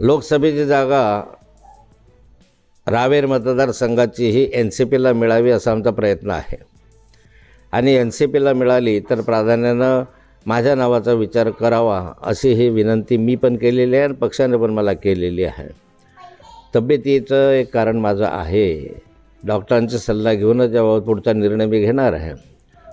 लोकसभेची जागा रावेर मतदारसंघाची ही एन सी पीला मिळावी असा आमचा प्रयत्न आहे. आणि एन सी पीला मिळाली तर प्राधान्यानं माझ्या नावाचा विचार करावा अशी ही विनंती मी पण केलेली आहे आणि पक्षाने पण मला केलेली आहे. तब्येतीचं एक कारण माझं आहे. डॉक्टरांचा सल्ला घेऊनच याबाबत पुढचा निर्णय मी घेणार आहे.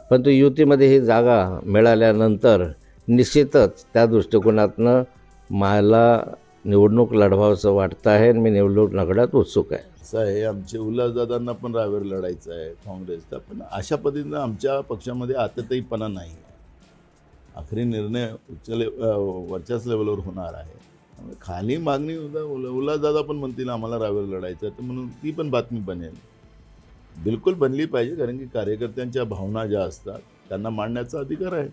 परंतु युतीमध्ये ही जागा मिळाल्यानंतर निश्चितच त्या दृष्टिकोनातनं मला निवडणूक लढवावंसं वाटतं आहे आणि मी निवडणूक लढण्यात उत्सुक आहे. असं आहे. आमचे उल्हासदादांना पण रावेर लढायचं आहे काँग्रेसचा. पण अशा पद्धतीनं आमच्या पक्षामध्ये आतताईपणा नाही आहे. आखरी निर्णय उच्च ले वरच्याच लेवलवर होणार आहे. त्यामुळे खाली मागणी उद्या उल्हासदादा पण म्हणतील आम्हाला रावेर लढायचं आहे. तर म्हणून ती पण बातमी बनेल. बिलकुल बनली पाहिजे कारण की कार्यकर्त्यांच्या भावना ज्या असतात त्यांना मांडण्याचा अधिकार आहे.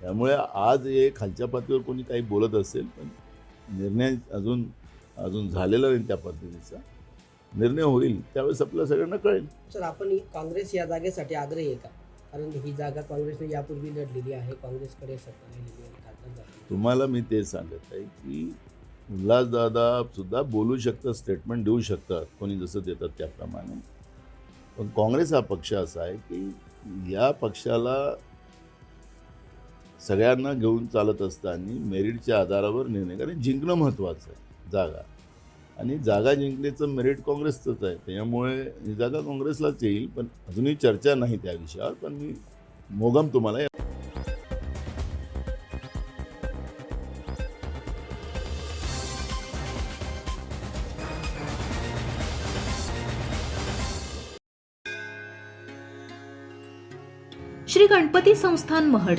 त्यामुळे आज हे खालच्या पातळीवर कोणी काही बोलत असेल पण निर्णय अजून अजून झालेला नाही त्या पद्धतीचा. निर्णय होईल त्यावेळेस आपल्या सगळ्यांना कळेल. सर आपण ही- काँग्रेस या जागेसाठी आग्रही आहे का? कारण ही जागा काँग्रेसने यापूर्वी लढलेली आहे काँग्रेसकडे सत्ता आहे तुम्हाला मी ते सांगत आहे की उल्हासदादा सुद्धा बोलू शकतात स्टेटमेंट देऊ शकतात कोणी जसं देतात त्याप्रमाणे. पण काँग्रेस हा पक्ष असा आहे की या पक्षाला सगळ्यांना घेऊन चालत असताना मेरिटच्या आधारावर निर्णय कारण जिंकणं महत्त्वाचं आहे जागा. आणि जागा जिंकण्याचं मेरिट काँग्रेसचंच आहे. त्याच्यामुळे ही जागा काँग्रेसलाच येईल पण अजूनही चर्चा नाही त्या विषयावर पण मी मोगम तुम्हाला श्री गणपती संस्थान महड.